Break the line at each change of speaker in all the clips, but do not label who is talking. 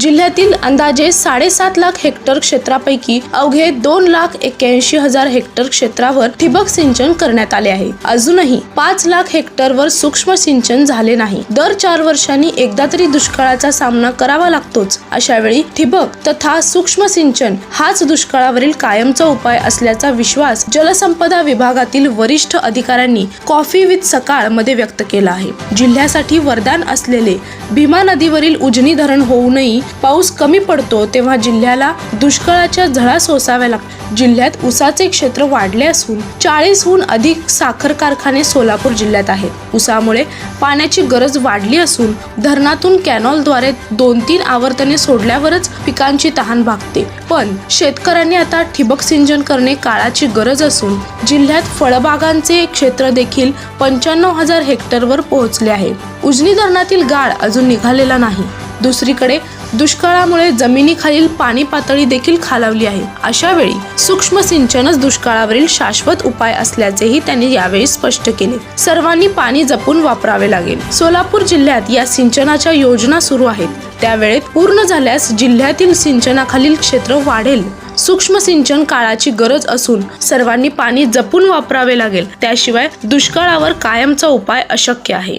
जिल्ह्यातील अंदाजे साडेसात लाख हेक्टर क्षेत्रापैकी अवघे दोन लाख एक्क्याऐंशी हजार हेक्टर क्षेत्रावर ठिबक सिंचन करण्यात आले आहे. अजूनही पाच लाख हेक्टरवर सूक्ष्म सिंचन झाले नाही. दर चार वर्षांनी एकदा तरी दुष्काळाचा सामना करावा लागतोच. अशा वेळी ठिबक तथा सूक्ष्म सिंचन हाच दुष्काळावरील कायमचा उपाय असल्याचा विश्वास जलसंपदा विभागातील वरिष्ठ अधिकाऱ्यांनी कॉफी विथ सकाळमध्ये व्यक्त केला आहे. जिल्ह्यासाठी वरदान असलेले भीमा नदीवरील उजनी धरण होऊ नये होऊनही पाऊस कमी पडतो तेव्हा जिल्ह्याला दुष्काळाच्या झळा सोसाव्या लागतात जिल्ह्यात उसाचे क्षेत्र वाढले असून चाळीसहून अधिक साखर कारखाने सोलापूर जिल्ह्यात आहेत. उसामुळे पाण्याची गरज वाढली असून धरणातून कॅनॉलद्वारे दोन तीन आवर्तने सोडल्यावरच पिकांची तहान भागते. पण शेतकऱ्यांनी आता ठिबक सिंचन करणे काळाची गरज असून जिल्ह्यात फळबागांचे क्षेत्र देखील पंच्याण्णव हजार हेक्टरवर पोहोचले आहे. उजनी धरणातील गाळ अजून निघालेला नाही. दुसरीकडे दुष्काळामुळे जमिनीखालील पाणी पातळी देखील खालावली आहे. अशा वेळी सूक्ष्म सिंचनच दुष्काळावरील शाश्वत उपाय असल्याचेही त्यांनी यावेळी स्पष्ट केले. सर्वांनी पाणी जपून वापरावे लागेल. सोलापूर जिल्ह्यात या सिंचनाच्या योजना सुरू आहेत. त्यावेळेत पूर्ण झाल्यास जिल्ह्यातील सिंचनाखालील क्षेत्र वाढेल. सूक्ष्म सिंचन काळाची गरज असून सर्वांनी पाणी जपून वापरावे लागेल. त्याशिवाय दुष्काळावर कायमचा उपाय अशक्य आहे.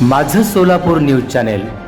माझं सोलापूर न्यूज चॅनेल